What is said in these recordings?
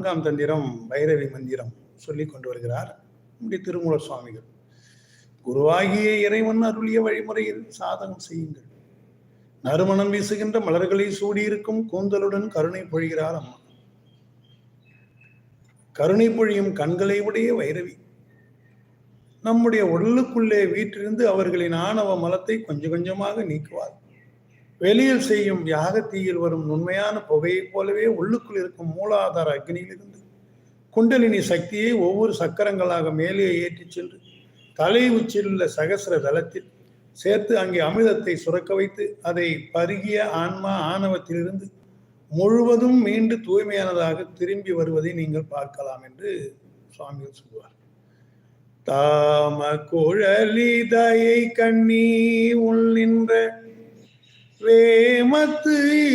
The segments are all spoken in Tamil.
நான்காம் தந்திரம் பைரவி மந்திரம் சொல்லி கொண்டு வருகிறார் நம்முடைய திருமூலர் சுவாமிகள். குருவாகிய இறைவன் அருளிய வழிமுறையில் சாதகம் செய்யுங்கள். நறுமணம் வீசுகின்ற மலர்களை சூடியிருக்கும் கூந்தலுடன் கருணை பொழிகிறார் அம்மா. கருணை பொழியும் கண்களை உடைய வைரவி நம்முடைய உடலுக்குள்ளே வீற்றிருந்து அவர்களின் ஆணவ மலத்தை கொஞ்சம் கொஞ்சமாக நீக்குவார். வெளியில் செய்யும் யாகத்தீயில் வரும் உண்மையான புகையைப் போலவே உள்ளுக்குள் இருக்கும் மூலாதார அக்னியிலிருந்து குண்டலினி சக்தியை ஒவ்வொரு சக்கரங்களாக மேலே ஏற்றிச் சென்று தலை உச்சிலுள்ள உள்ள சகசிர தளத்தில் சேர்த்து அங்கே அமிர்தத்தை சுரக்க வைத்து அதை பருகிய ஆன்மா ஆணவத்திலிருந்து முழுவதும் மீண்டு தூய்மையானதாக திரும்பி வருவதை நீங்கள் பார்க்கலாம் என்று சுவாமிகள் சொல்வார் தாம குழலிதையை கண்ணி உள் நின்ற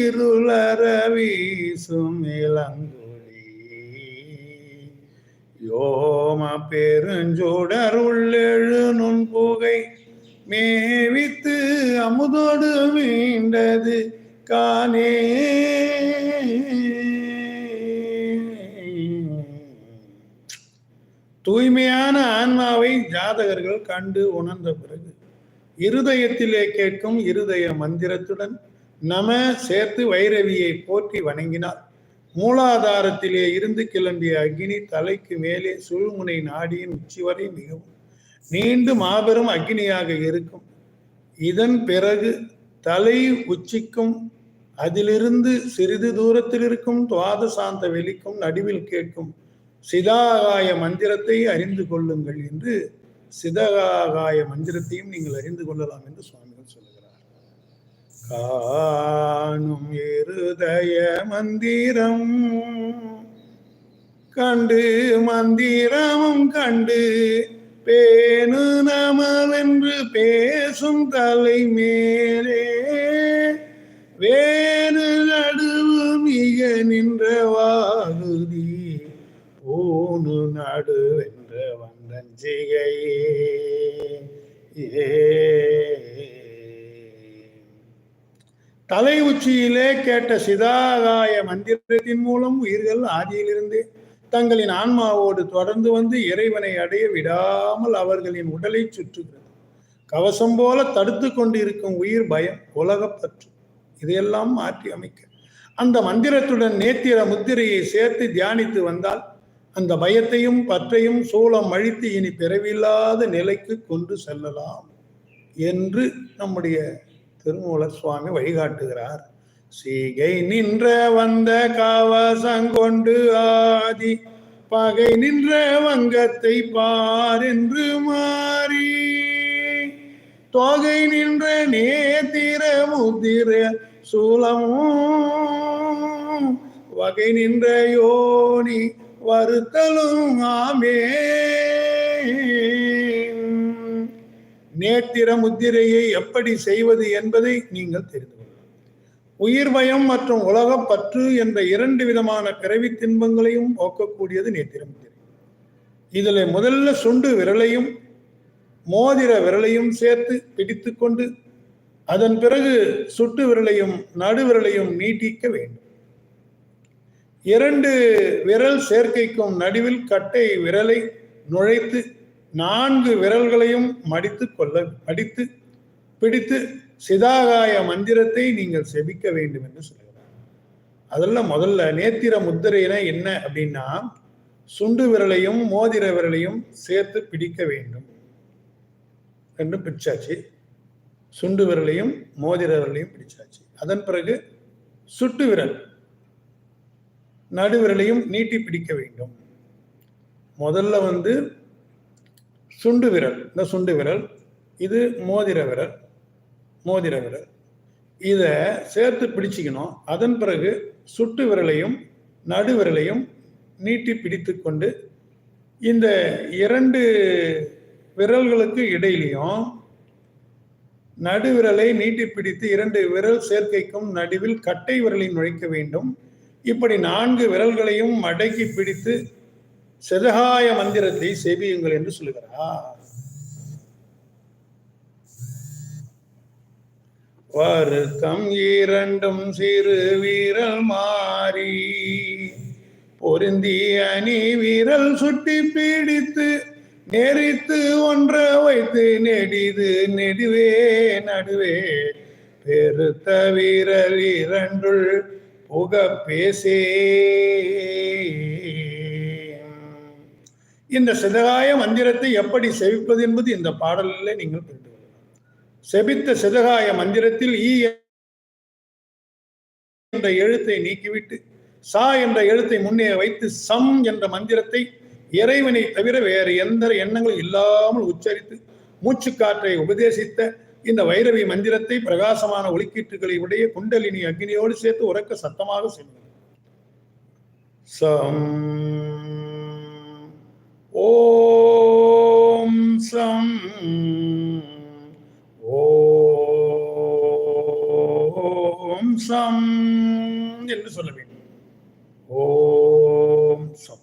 இருளற வீசும் இளங்குழி. யோம பெருஞ்சோடர் உள்ளெழு நுண் புகை மேவித்து அமுதோடு மீண்டது காணே. தூய்மையான ஆன்மாவை ஜாதகர்கள் கண்டு உணர்ந்த பிறகு இருதயத்திலே கேட்கும் இருதய மந்திரத்துடன் நம சேர்த்து வைரவியை போற்றி வணங்கினார். மூலாதாரத்திலே இருந்து கிளம்பிய அக்னி தலைக்கு மேலே சுழுமுனை நாடியின் உச்சி வரை மிகவும் நீண்டு மாபெரும் அக்னியாக இருக்கும். இதன் பிறகு தலை உச்சிக்கும் அதிலிருந்து சிறிது தூரத்தில் இருக்கும் துவாத சாந்த வெளிக்கும் நடுவில் கேட்கும் சிதாகாய மந்திரத்தை அறிந்து கொள்ளுங்கள் என்று சிதகாகாய மந்திரத்தையும் நீங்கள் அறிந்து கொள்ளலாம் என்று சுவாமிகள் சொல்லுகிறார். காணும் இருதய மந்திரம் கண்டு மந்திரமும் கண்டு பேணு நமவென்று பேசும் தலை மேலே. வேறு நடுவு மிக நின்ற வாகுதி ஓனு நடுவே தலை உச்சியிலே கேட்ட சிதாகாய மந்திரத்தின் மூலம் உயிர்கள் ஆதியிலிருந்து தங்களின் ஆன்மாவோடு தொடர்ந்து வந்து இறைவனை அடைய விடாமல் அவர்களின் உடலை சுற்றுகிறது. கவசம் போல தடுத்து கொண்டு இருக்கும் உயிர் பயம் உலகப்பற்று. இதையெல்லாம் மாற்றி அமைக்க. அந்த மந்திரத்துடன் நேத்திர முத்திரையை சேர்த்து தியானித்து வந்தால் அந்த பயத்தையும் பற்றையும் சூளம் அழித்து இனி பிறவில்லாத நிலைக்கு கொண்டு செல்லலாம் என்று நம்முடைய திருமூலர் சுவாமி வழிகாட்டுகிறார். சீகை நின்ற வந்த கவசங்கொண்டு ஆதி பகை நின்ற வங்கத்தை பார் என்று மாறி. தொகை நின்ற நேத்திர முதிர சூலமும் வகை நின்ற யோனி வருத்தலும் ஆமே. நேத்திர முத்திரையை எப்படி செய்வது என்பதை நீங்கள் தெரிந்து கொள்ளலாம். உயிர் பயம் மற்றும் உலகப் பற்று என்ற இரண்டு விதமான பிறவி தின்பங்களையும் போக்கக்கூடியது நேத்திர முத்திரை. இதில் முதல்ல சுண்டு விரலையும் மோதிர விரலையும் சேர்த்து பிடித்து கொண்டு அதன் பிறகு சுட்டு விரலையும் நடு விரலையும் நீட்டிக்க வேண்டும். இரண்டு விரல் சேர்க்கைக்கும் நடுவில் கட்டை விரலை நுழைத்து நான்கு விரல்களையும் மடித்து கொள்ள மடித்து பிடித்து சிதாகாய மந்திரத்தை நீங்கள் செபிக்க வேண்டும் என்று சொல்கிறார் அதெல்லாம் முதல்ல நேத்திர முத்திரையின என்ன அப்படின்னா சுண்டு விரலையும் மோதிர விரலையும் சேர்த்து பிடிக்க வேண்டும் என்று பிடிச்சாச்சு. சுண்டு விரலையும் மோதிர விரலையும் பிடிச்சாச்சு. அதன் பிறகு சுட்டு விரல் நடுவிரலையும் நீட்டி பிடிக்க வேண்டும். முதல்ல வந்து சுண்டு விரல். இந்த சுண்டு விரல் இது மோதிர விரல் மோதிர விரல். இதை சேர்த்து பிடிச்சிக்கணும். அதன் பிறகு சுட்டு விரலையும் நடுவிரலையும் நீட்டி பிடித்து கொண்டு இந்த இரண்டு விரல்களுக்கு இடையிலையும் நடுவிரலை நீட்டி பிடித்து இரண்டு விரல் சேர்க்கைக்கும் நடுவில் கட்டை விரலை நுழைக்க வேண்டும். இப்படி நான்கு விரல்களையும் மடக்கி பிடித்து செதகாய மந்திரத்தை செவியுங்கள் என்று சொல்லுகிறார். வருத்தம் இரண்டும் சிறு வீரல் மாறி பொருந்தி அணி வீரல் சுட்டி பீடித்து நெறித்து ஒன்ற வைத்து நெடிது நெடுவே நடுவே. பெருத்த வீரல் இரண்டுள் புக பேசே இந்த சிதகாய மந்திரத்தை எப்படி செவிப்பது என்பது இந்த பாடலில் நீங்கள் புரிந்து கொள்ளலாம். செபித்த சிதகாய மந்திரத்தில் ஈ என்ற எழுத்தை நீக்கிவிட்டு சா என்ற எழுத்தை முன்னே வைத்து சம் என்ற மந்திரத்தை இறைவனை தவிர வேறு எந்த எண்ணங்களும் இல்லாமல் உச்சரித்து மூச்சுக்காற்றை உபதேசித்த இந்த வைரவி மந்திரத்தை பிரகாசமான ஒளிக்கீட்டுகளை உடைய குண்டலினி அக்னியோடு சேர்த்து உறக்க சத்தமாக சென்றது சம் ஓம் சம் ஓம் சம் என்று சொல்ல வேண்டும். ஓம் சம்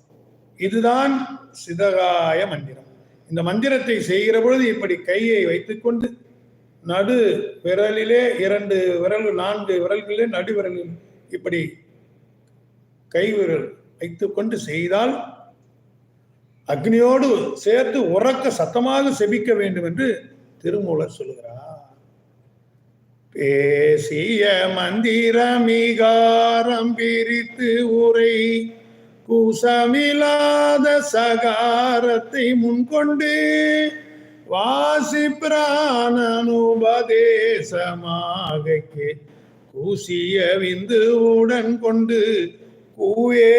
இதுதான் சிதகாய மந்திரம். இந்த மந்திரத்தை செய்கிற பொழுது இப்படி கையை வைத்துக்கொண்டு நடு விரலிலே இரண்டு விரல் நான்கு விரல்களிலே நடு விரலில் இப்படி கை விரல் வைத்துக்கொண்டு செய்தால் அக்னியோடு சேர்த்து உறக்க சத்தமாக செபிக்க வேண்டும் என்று திருமூலர் சொல்லுகிறார். பேசிய மந்திரமிகாரம் பிரித்து உரை கூசமில்லாத சகாரத்தை முன்கொண்டு வாசி பிராணனுபதேசமாக கூசிய விந்து உடன் கொண்டு கூவே.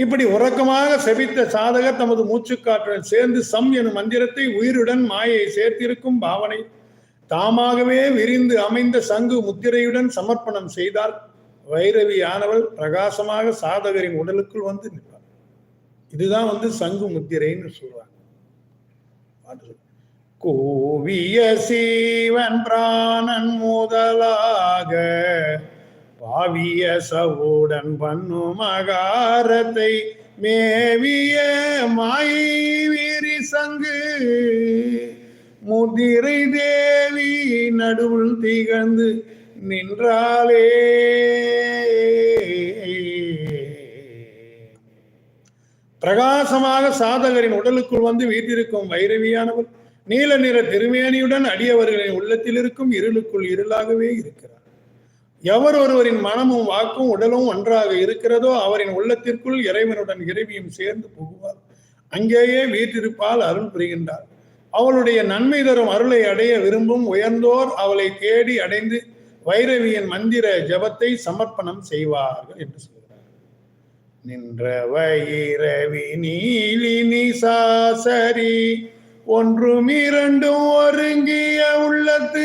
இப்படி உறக்கமாக செபித்த சாதகர் தமது மூச்சுக்காற்றுடன் சேர்ந்து சம் எனும் மந்திரத்தை உயிருடன் மாயை சேர்த்திருக்கும் பாவனை தாமாகவே விரிந்து அமைந்த சங்கு முத்திரையுடன் சமர்ப்பணம் செய்தால் வைரவி ஆனவள் பிரகாசமாக சாதகரின் உடலுக்குள் வந்து நிற்பார் இதுதான் வந்து சங்கு முத்திரைன்னு சொல்றாங்க. கூவிய சீவன் பிராணன் முதலாக பாவிய சவுடன் பண்ணு மகாரத்தை மேவிய மாய்விரி சங்கு முதிரை தேவி நடுவுள் திகழ்ந்து நின்றாலே பிரகாசமாக சாதகரின் உடலுக்குள் வந்து வீட்டிருக்கும் வைரவியானவர் நீல நிற திருமேனியுடன் அடியவர்களின் உள்ளத்தில் இருக்கும் இருளுக்குள் இருளாகவே இருக்கிறார். எவர் ஒருவரின் மனமும் வாக்கும் உடலும் ஒன்றாக இருக்கிறதோ அவரின் உள்ளத்திற்குள் இறைவனுடன் இறைவியும் சேர்ந்து புகுவார். அங்கேயே வீட்டிருப்பால் அருள் புரிகின்றார். அவளுடைய நன்மை தரும் அருளை அடைய விரும்பும் உயர்ந்தோர் அவளை தேடி அடைந்து வைரவியின் மந்திர ஜபத்தை சமர்ப்பணம் செய்வார்கள் என்று சொல்கிறார். நின்ற வைரவி நீலினி சாசரி ஒன்றும் இரண்டும் ஒருங்கிய உள்ளத்து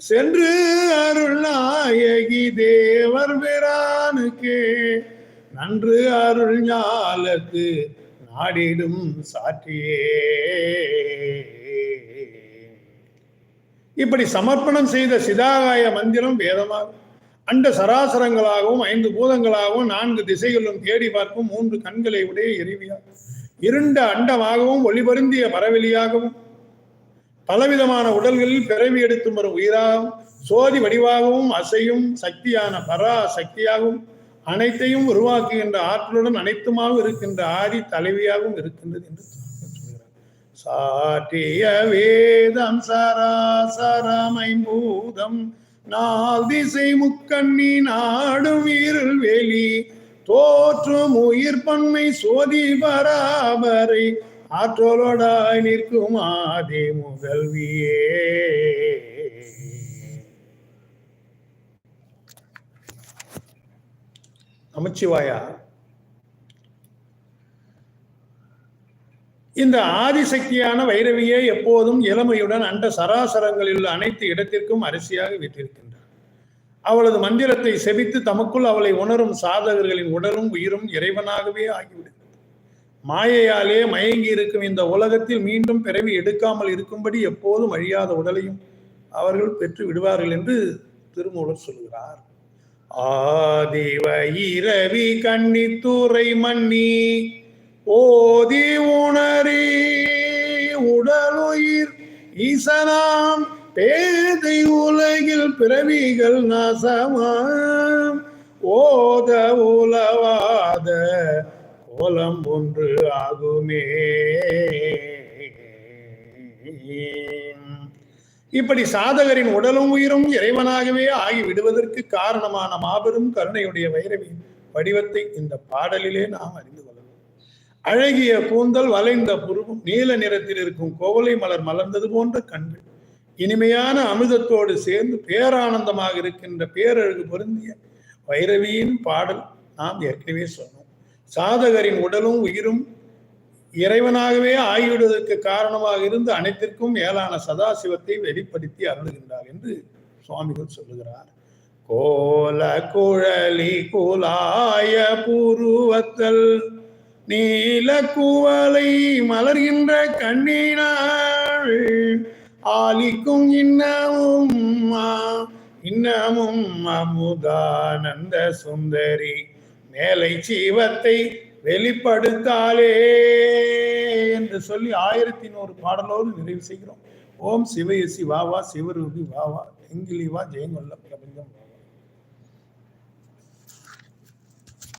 சென்று அருள் நாயகி தேவர் பிரானுக்கே நன்று அருள் ஞாலத்து நாடிடும் சாற்றியே. இப்படி சமர்ப்பணம் செய்த சிதாகாய மந்திரம் வேதமாகும் அண்ட சராசரங்களாகவும் ஐந்து பூதங்களாகவும் நான்கு திசைகளிலும் தேடி பார்க்கும் மூன்று கண்களை உடைய எரிவியாகும் இருண்ட அண்டமாகவும் ஒளிபருந்திய பரவெளியாகவும் பலவிதமான உடல்களில் பிறவி எடுத்து வரும் உயிராகவும் சோதி வடிவாகவும் அசையும் சக்தியான பரா சக்தியாகவும் அனைத்தையும் உருவாக்குகின்ற ஆற்றலுடன் அனைத்துமாக இருக்கின்ற ஆதி தலைவியாகவும் இருக்கின்றது என்று சொல்கிறார். சாட்டிய வேதம் சராசரமை பூதம் நாள் திசை முக்கண்ணி நாடும் இருள் வெளி தோற்றும் உயிர் பன்மை சோதி பராபரை. ஆற்றோலோடாய் நிற்கும் ஆதி முதல்வியே நமச்சிவாயா இந்த ஆதிசக்தியான வைரவியே எப்போதும் இளமையுடன் அண்ட சராசரங்களில் உள்ள அனைத்து இடத்திற்கும் அரிசியாக விட்டிருக்கின்றார் அவளது மந்திரத்தை செபித்து தமக்குள் அவளை உணரும் சாதகர்களின் உடலும் உயிரும் இறைவனாகவே ஆகிவிடும். மாயையாலே மயங்கி இருக்கும் இந்த உலகத்தில் மீண்டும் பிறவி எடுக்காமல் இருக்கும்படி எப்போதும் அழியாத உடலையும் அவர்கள் பெற்று விடுவார்கள் என்று திருமூலர் சொல்கிறார். ஆதிவயிரவி கன்னித்துறை மன்னி ஓதி உணரி உடலுயிர் ஈசனாம் பேதை உலகில் பிறவிகள் நாசமாம். ஓத உலவாத கோலம் ஒன்று ஆகுமே. இப்படி சாதகரின் உடலும் உயிரும் இறைவனாகவே ஆகி விடுவதற்கு காரணமான மாபெரும் கருணையுடைய வைரவியின் வடிவத்தை இந்த பாடலிலே நாம் அறிந்து கொள்ளலாம் அழகிய கூந்தல் வளைந்த புருவம் நீல நிறத்தில் இருக்கும் கோவலை மலர் மலர்ந்தது போன்ற கண்கள் இனிமையான அமிர்தத்தோடு சேர்ந்து பேரானந்தமாக இருக்கின்ற பேரழகு பொருந்திய வைரவியின் பாடல் நாம் ஏற்கனவே சொன்னோம். சாதகரின் உடலும் உயிரும் இறைவனாகவே ஆகிவிடுவதற்கு காரணமாக இருந்து அனைத்திற்கும் மேலான சதாசிவத்தை வெளிப்படுத்தி அருளுகின்றார் என்று சுவாமிகள் சொல்லுகிறார். கோல குழலி குலாய புருவத்தல் நீல குவலை மலர்கின்ற கண்ணினாள் ஆலிக்கும் இன்னமும் இன்னமும் அமுதானந்த சுந்தரி மேலை ஜீவத்தை வெளிப்படுத்தாலே என்று சொல்லி ஆயிரத்தி நூறு பாடலோடு நிறைவு செய்கிறோம். ஓம் சிவயசி வாவா சிவரூபி வாவா எங்கிலி வா ஜெயங்கொல்ல பிரபஞ்சம் வா.